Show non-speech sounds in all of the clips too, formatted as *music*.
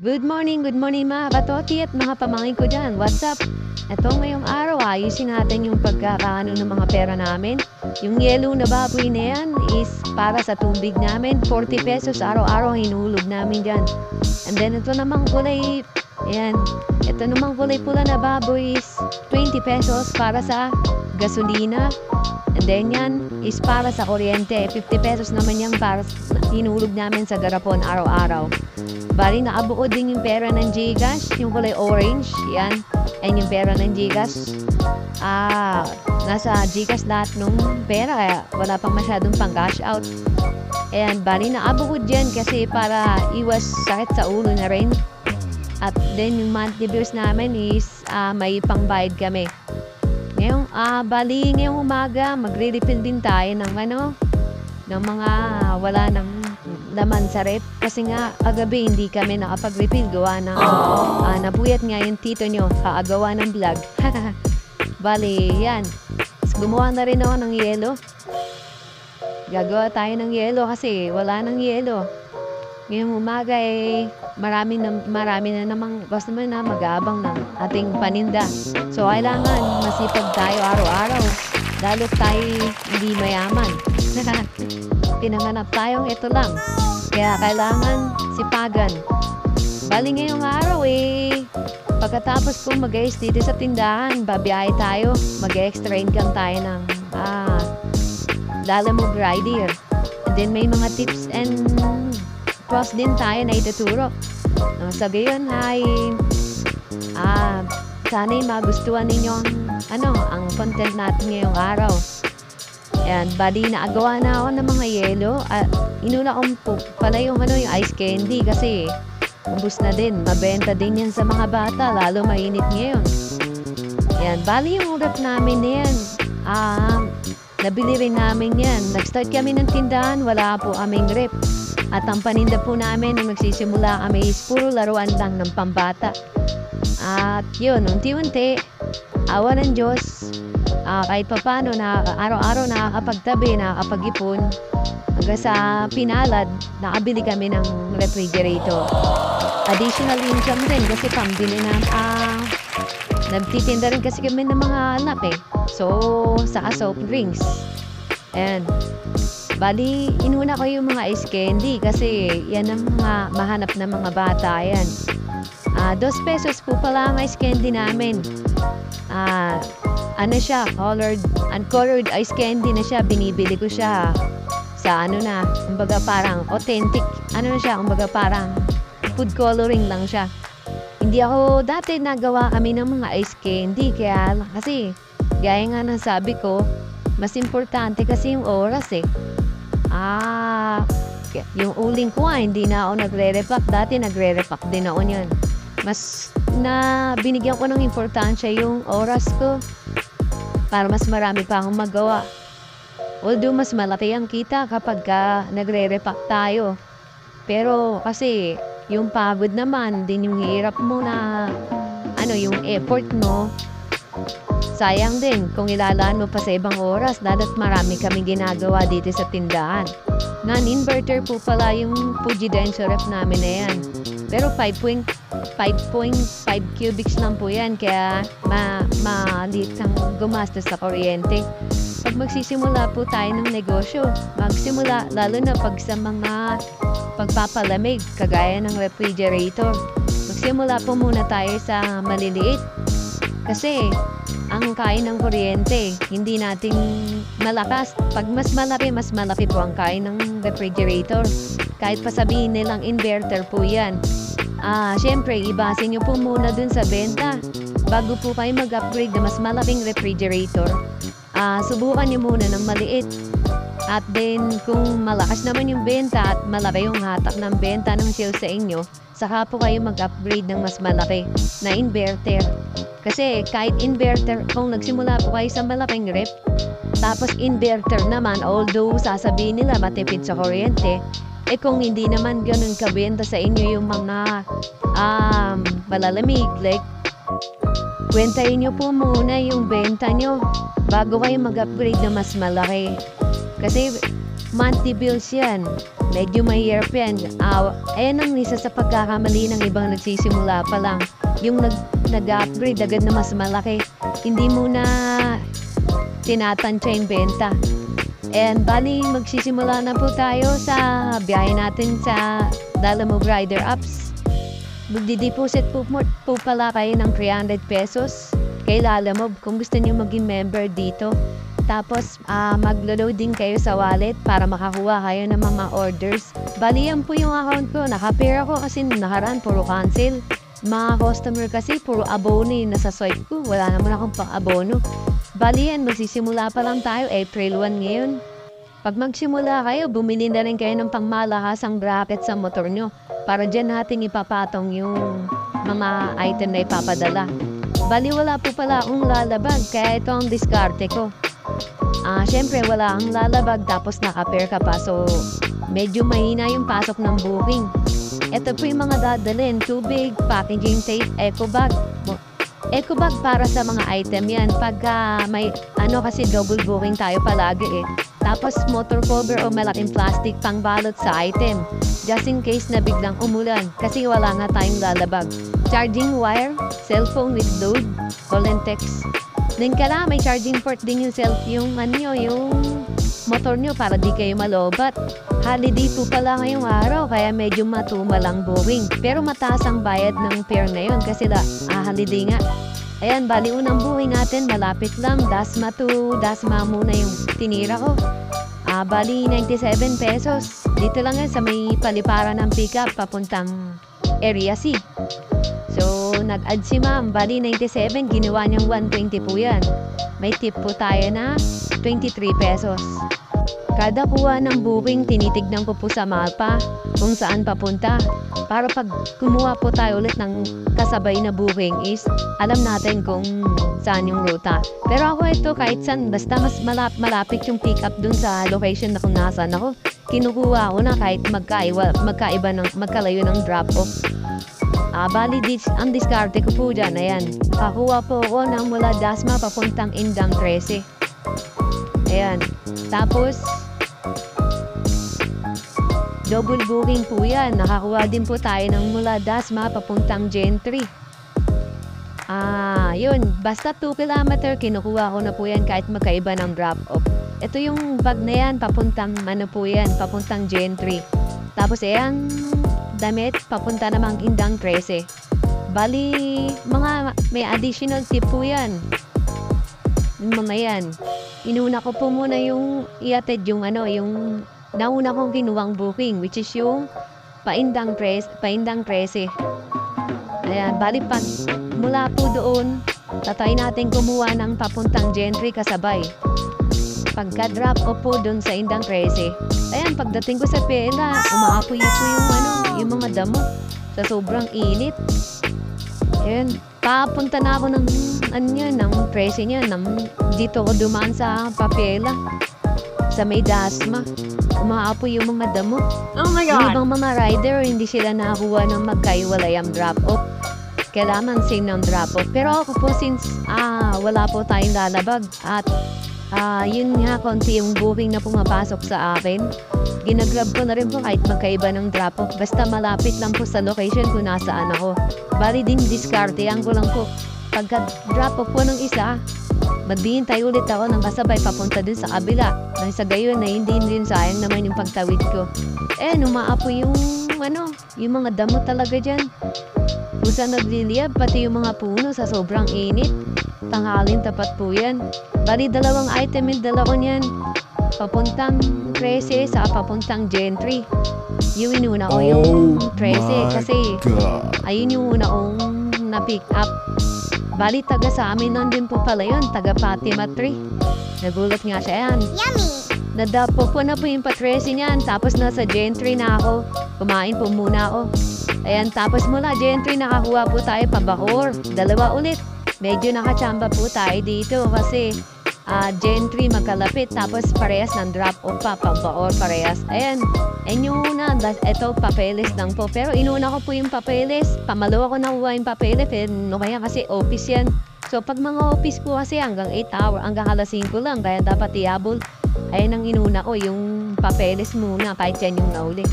Good morning, good morning mga katoti at mga pamangkin ko dyan. What's up? Ito ngayong araw, ayusin natin yung pagkakaano ng mga pera namin. Yung yellow na baboy na yan is para sa tubig namin. 40 pesos araw-araw hinulog namin dyan. And then ito namang kulay, ayan, ito namang kulay pula na baboy is 20 pesos para sa gasolina. Then yan is para sa kuryente. 50 pesos naman yan para hinulog namin sa garapon araw-araw. Bali, nakabuo din yung pera ng Gcash, yung kulay orange, yan. And yung pera ng Gcash, ah, nasa Gcash lahat nung pera, kaya wala pang masyadong pang cash out. And bali, nakabuo dyan kasi para iwas sakit sa ulo na rin. At then yung monthly bills namin is ah, may pangbayad kami. Ah, bali, ngayong umaga, magre-refill din tayo ng ano, ng mga wala ng laman sa rep. Kasi nga, kagabi hindi kami nakapag-refill. Gawa ng, ah, napuyat nga yung tito nyo, kaagawa ng vlog. *laughs* bali, yan. Gumawa na rin ako ng yelo. Gagawa tayo ng yelo kasi wala ng yelo. Ngayong umaga eh, marami na, marami na namang customer na mag-aabang ng ating paninda. So, kailangan masipag tayo araw-araw. Lalo tayo hindi mayaman. *laughs* Pinanganap tayong ito lang. Kaya kailangan sipagan. Bali ngayong araw eh, pagkatapos kong mag dito sa tindahan, babiyahe tayo. Mag-extra income tayo ng ah, Lalamove Rider. And then may mga tips and cross din tayo na ituturo. Uh, sa gayon ay ah, sana'y magustuhan ninyo ang, ano, ang content natin ngayong araw. Ayan, bali naagawa na ako ng mga yelo. At inuna kong po, pala yung, ano, yung ice candy kasi ubus na din. Mabenta din yan sa mga bata, lalo mainit ngayon. Ayan, bali yung rep namin na yan. Ah, nabili rin namin yan. Nag-start kami ng tindahan, wala po aming rep. At ang paninda po namin nung nagsisimula kami is puro laruan lang ng pambata. At yun, unti-unti, awa ng Diyos, ah, kahit papano na araw-araw nakakapagtabi, nakakapag-ipon, hanggang sa pinalad, nakabili kami ng refrigerator. Additional income din kasi pambili na, ah, nagtitinda rin kasi kami ng mga anak eh. So, saka soft drinks. And, bali, inuna ko yung mga ice candy kasi yan ang mga mahanap ng mga bata yan. Ah, dos pesos po pala ang ice candy namin. Ah, ano siya, colored, uncolored ice candy na siya. Binibili ko siya sa ano na, kumbaga parang authentic, ano na siya, kumbaga parang food coloring lang siya. Hindi ako, dati nagawa kami ng mga ice candy, kaya kasi, gaya nga ng sabi ko, mas importante kasi yung oras eh. K- yung uling ko hindi na ako nagre-repack. Dati nagre-repack din ako niyan. Mas na binigyan ko ng importansya yung oras ko para mas marami pa akong magawa. Although mas malaki ang kita kapag ka nagre-repack tayo. Pero kasi yung pagod naman, din yung hirap mo na ano, yung effort mo, sayang din kung ilalaan mo pa sa ibang oras dahil marami kaming ginagawa dito sa tindahan. Non-inverter po pala yung Fuji Denso ref namin na yan. Pero 5.5 cubics lang po yan kaya ma maliit ang gumastos sa kuryente. Pag magsisimula po tayo ng negosyo, magsimula lalo na pag sa mga pagpapalamig kagaya ng refrigerator. Magsimula po muna tayo sa maliliit kasi ang kain ng kuryente, hindi nating malakas. Pag mas malaki, mas malaki po ang kain ng refrigerator. Kahit pa sabihin nilang inverter po yan. Ah, syempre, ibase nyo po muna dun sa benta. Bago po kayo mag-upgrade na mas malaking refrigerator, ah, subukan nyo muna ng maliit. At then, kung malakas naman yung benta at malaki yung hatak ng benta ng sales sa inyo, saka po kayo mag-upgrade ng mas malaki na inverter. Kasi kahit inverter, kung nagsimula po kayo sa malaking rep, tapos inverter naman, although sasabihin nila matipid sa kuryente, eh kung hindi naman ganun kabenta sa inyo yung mga um, malalamig, like, kwentahin nyo po muna yung benta nyo bago kayo mag-upgrade na mas malaki. Kasi monthly bills yan. medyo mahirap yan. Ah, ayan ang isa sa pagkakamali ng ibang nagsisimula pa lang. Yung nag, nag-upgrade agad na mas malaki. Hindi mo na tinatansya yung benta. And bali, magsisimula na po tayo sa biyahe natin sa Dalamove Rider Apps. Magdi-deposit po, po pala kayo ng 300 pesos kay Lalamove kung gusto niyo maging member dito. Tapos, ah maglo-load din kayo sa wallet para makakuha kayo ng mga orders. Bali, yan po yung account ko. Naka-pair ako kasi nakaraan, puro cancel. Mga customer kasi, puro abono yung nasa swipe ko. Wala naman akong pang-abono. Bali yan, magsisimula pa lang tayo, April 1 ngayon. Pag magsimula kayo, bumili na rin kayo ng pangmalahasang bracket sa motor nyo para dyan natin ipapatong yung mga item na ipapadala. Bali wala po pala akong lalabag, kaya ito ang diskarte ko. Ah, syempre wala kang lalabag tapos naka-pair ka pa, so medyo mahina yung pasok ng booking. Ito po yung mga dadalhin, tubig, packaging tape, eco bag. Eco bag para sa mga item yan. Pagka may ano kasi double booking tayo palagi eh. Tapos motor cover o malaking plastic pang balot sa item. Just in case na biglang umulan kasi wala nga tayong lalabag. Charging wire, cellphone with load, text. Then kala may charging port din yung self yung ano yung motor nyo para di kayo malobat. Holiday po pala ngayong araw kaya medyo matumal ang booking. Pero mataas ang bayad ng pair na yun kasi la, ah, holiday nga. Ayan, bali unang booking natin, malapit lang. Dasma to Dasma muna yung tinira ko. Ah, bali 97 pesos. Dito lang yan sa may paliparan ng pickup papuntang Area C. So, nag-add si ma'am. Bali 97, ginawa niyang 120 po yan. May tip po tayo na 23 pesos. Kada kuha ng booking, tinitignan ko po sa mapa kung saan papunta. Para pag kumuha po tayo ulit ng kasabay na booking is alam natin kung saan yung ruta. Pero ako ito kahit saan, basta mas malap malapit yung pick up dun sa location na kung nasaan ako. Kinukuha ko na kahit magkaiba, magkaiba ng, magkalayo ng drop off. Ah, bali, dis, ang diskarte ko po dyan, ayan. Kakuha po ako ng mula Dasma papuntang Indang 13. Ayan. Tapos, double booking po yan. Nakakuha din po tayo ng mula Dasma papuntang Gentry. Ah, yun. Basta 2 kilometer, kinukuha ko na po yan kahit magkaiba ng drop-off. Ito yung bag na yan, papuntang ano po yan, papuntang Gentry. Tapos ayan, damit, papunta namang Indang 13. Bali, mga may additional tip po yan. Yung mga yan. Inuna ko po muna yung iatid yung ano, yung nauna kong kinuwang booking, which is yung paindang, pres, paindang 13. Ayan, bali pag mula po doon, tatay natin kumuha ng papuntang Gentry kasabay. Pagka-drop off po doon sa Indang 13, ayan, pagdating ko sa pela, umaapoy po yung ano, yung mga damo sa sobrang init. Ayan, papunta na ako ng, ano yan, ng 13 niya, dito ko dumaan sa papela, sa may dasma. Umaapoy yung mga damo. Oh my Yung god. ibang mga rider, hindi sila nakakuha ng magkaiwalay ang drop-off. Kailangan same ng drop-off. Pero ako po, since ah, wala po tayong lalabag at ah, yun nga, konti yung booking na pumapasok sa akin, ginagrab ko na rin po kahit magkaiba ng drop-off. Basta malapit lang po sa location kung nasaan ako. Bali din diskartehan ko lang po. Pagka drop-off po ng isa, maghihintay ulit ako ng kasabay papunta dun sa kabila. Nang sa gayon na hindi din sayang naman yung pagtawid ko. Eh, umaapoy yung ano, yung mga damo talaga dyan. Kusa nagliliyab, pati yung mga puno sa sobrang init. Tanghalin tapat po yan. Bali, dalawang item yung dala ko niyan. Papuntang 13 sa papuntang Gentry. Yung inuna ko yung 13 kasi God. ayun yung una kong na-pick up. Bali, taga sa amin nun din po pala yun, taga Fatima 3. Nagulat nga siya yan. Yummy. Nadapo po na po yung patresi niyan. Tapos nasa gentry na ako. Kumain po muna ako. Ayan, tapos mula gentry nakakuha po tayo pabakor. Dalawa ulit. Medyo nakachamba po tayo dito kasi ah, gentry magkalapit. Tapos parehas ng drop off pa, pabakor parehas. Ayan, and yung una, das- eto papeles lang po. Pero inuna ko po yung papeles. Pamalo ako nakuha yung papeles. Eh, no kaya kasi office yan. So pag mga office po kasi hanggang 8 hour, hanggang alas 5 lang. Kaya dapat iabol Ayun ang inuna ko, yung papeles muna, kahit yan yung nauli.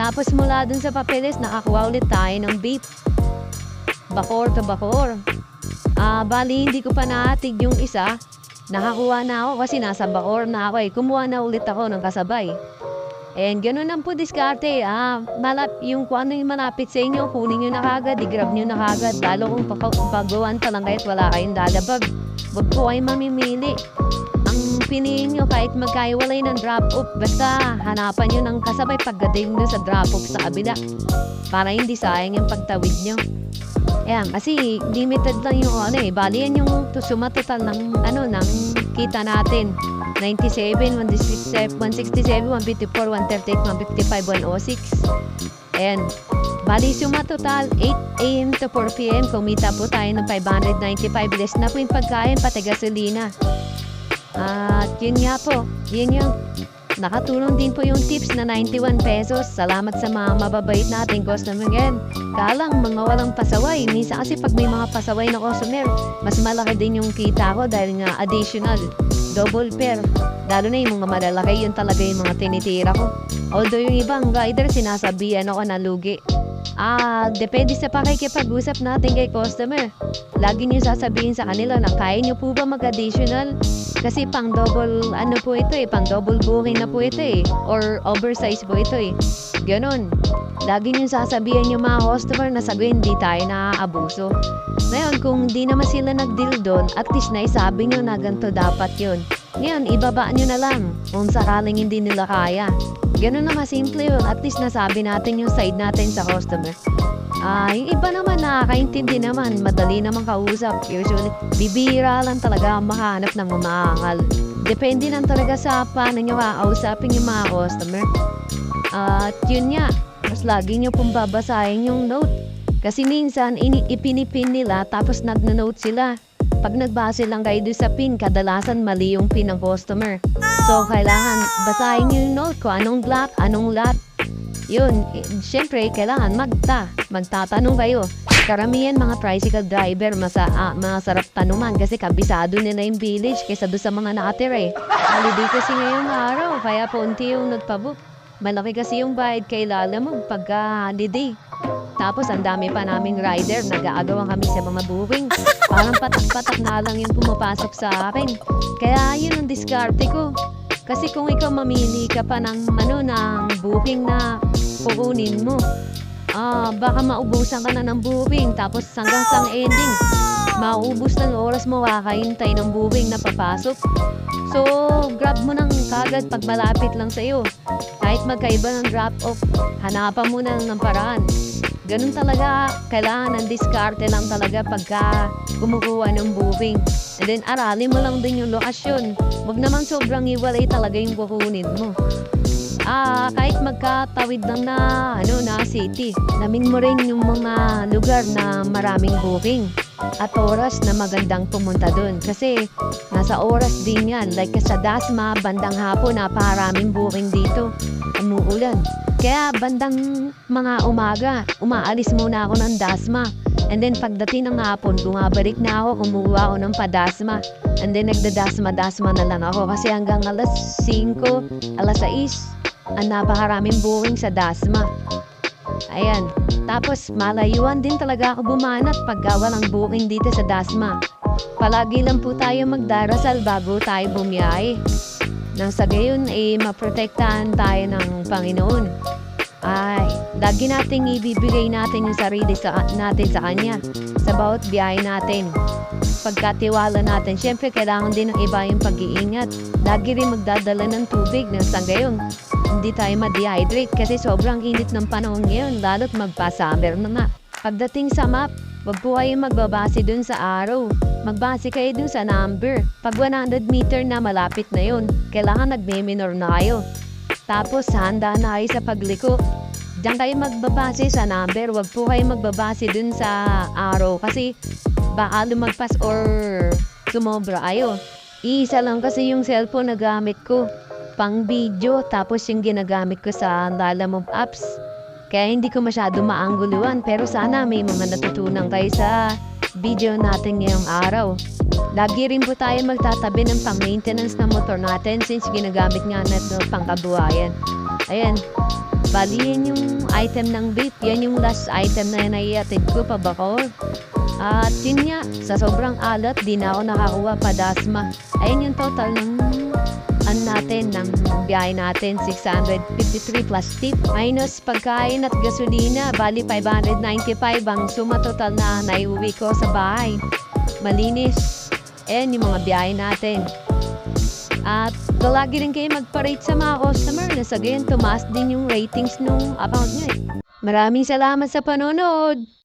Tapos mula dun sa papeles, nakakuha ulit tayo ng beef. Bakor to bakor. Ah, bali hindi ko pa natig yung isa. Nakakuha na ako kasi nasa bakor na ako eh. Kumuha na ulit ako ng kasabay. And ganun lang po diskarte. Ah, malap, yung kung ano yung malapit sa inyo, kunin nyo na kagad, i-grab nyo na kagad. Lalo kung pag- pagawan pa lang kahit wala kayong dadabag. Huwag po kayo mamimili. Ang piniin nyo kahit magkaiwalay ng drop-off, basta hanapan nyo ng kasabay pagdating nyo sa drop-off sa kabila. Para hindi sayang yung pagtawid nyo. Ayan, kasi limited lang yung ano eh. Bali yan yung suma total ng ano, ng kita natin. 97, 167, 167, 154, 138, 155, 106. Ayan. Bali suma total 8 a.m. to 4 p.m. Kumita po tayo ng 595 less na po yung pagkain pati gasolina. At yun nga po, yun yung nakatulong din po yung tips na 91 pesos. Salamat sa mga mababait nating customer ngayon. Kalang mga walang pasaway. Minsan kasi pag may mga pasaway na customer, mas malaki din yung kita ko dahil nga additional, double pair. Lalo na yung mga malalaki, yun talaga yung mga tinitira ko. Although yung ibang rider, sinasabihan ako na lugi. Ah, depende sa pakikipag-usap natin kay customer. Lagi niyo sasabihin sa kanila na kaya niyo po ba mag-additional? Kasi pang double, ano po ito eh, pang double booking na po ito eh. Or oversize po ito eh. Ganon. Lagi niyo sasabihin yung mga customer na sabihin hindi tayo naaabuso. Ngayon, kung di naman sila nag-deal doon, at least na isabi niyo na ganito dapat yun. Ngayon, ibaba niyo na lang kung sakaling hindi nila kaya. Ganun na simple yun. At least nasabi natin yung side natin sa customer. Ah, yung iba naman nakakaintindi naman, madali naman kausap. Usually, bibira lang talaga ang makahanap ng mamahangal. Depende lang talaga sa paano nyo kakausapin yung mga customer. At yun nga, mas lagi nyo pong babasahin yung note. Kasi minsan, ini ipinipin nila tapos nagno-note sila. Pag nagbase lang kayo doon sa pin, kadalasan mali yung pin ng customer. So, kailangan basahin yung note ko, anong block, anong lot. Yun, eh, syempre, kailangan magta. Magtatanong kayo. Karamihan mga tricycle driver, masa, ah, masarap tanuman kasi kabisado nila yung village kaysa doon sa mga nakatira eh. Holiday kasi ngayong araw, kaya paunti yung nagpabook. Malaki kasi yung bayad kay Lala mo pagka holiday. Tapos ang dami pa naming rider, nag-aagawan kami sa mga booking. Parang patak-patak na lang yung pumapasok sa akin. Kaya yun ang diskarte ko. Kasi kung ikaw mamili ka pa ng, ano, ng booking na kukunin mo, ah, baka maubusan ka na ng booking tapos hanggang sa ending, maubos yung oras mo kakahintay ng booking na papasok. So, grab mo ng kagad pag malapit lang sa'yo. Kahit magkaiba ng drop-off, hanapan mo na ng paraan. Ganun talaga, kailangan ng diskarte lang talaga pagka kumukuha ng booking. And then, aralin mo lang din yung lokasyon. Huwag naman sobrang iwalay talaga yung kukunin mo. Ah, kahit magkatawid lang na ano na city, namin mo rin yung mga lugar na maraming booking at oras na magandang pumunta doon kasi nasa oras din yan. Like sa Dasma bandang hapon napakaraming booking dito. Umuulan kaya bandang mga umaga umaalis muna ako ng Dasma. And then pagdating ng hapon bumabalik na ako kumuha ako ng padasma. And then nagdadasma-dasma na lang ako. Kasi hanggang alas 5 alas 6 ang napakaraming booking sa Dasma. Ayan. Tapos, malayuan din talaga ako bumanat pag walang booking dito sa Dasma. Palagi lang po tayo magdarasal bago tayo bumiyahe. Nang sa gayon, eh, maprotektahan tayo ng Panginoon. Ay, lagi nating ibibigay natin yung sarili sa, natin sa Kanya sa bawat biyahe natin. Pagkatiwala natin, syempre kailangan din ng iba yung pag-iingat. Lagi rin magdadala ng tubig nang sa gayon. Hindi tayo ma-dehydrate kasi sobrang init ng panahon ngayon, lalo't magpa-summer na nga. Pagdating sa map, wag po kayo magbabase dun sa araw. Magbase kayo dun sa number. Pag 100 meter na malapit na yun, kailangan nagme-minor na kayo. Tapos handa na kayo sa pagliko. Diyan kayo magbabase sa number, wag po kayo magbabase dun sa araw kasi baka lumagpas or sumobra kayo. Iisa lang kasi yung cellphone na gamit ko. Pang video, tapos yung ginagamit ko sa Lalamove apps. Kaya hindi ko masyado maangguluan pero sana may mga natutunan kayo sa video natin ngayong araw. Lagi rin po tayo magtatabi ng pang-maintenance ng motor natin since ginagamit nga natin pang kabuhayan. Ayan, bali yan yung item ng vape. Yan yung last item na naiatid ko pa Bacoor. At yun nga, sa sobrang alat, di na ako nakakuha pa dasma. Ayun yung total ng ano natin, ng biyahe natin, 653 plus tip. Minus pagkain at gasolina, bali 595 ang suma total na naiuwi ko sa bahay. Malinis. Ayan yung mga biyahe natin. At lagi rin kayo mag-parate sa mga customer na sa gayon tumaas din yung ratings nung account nyo eh. Maraming salamat sa panonood!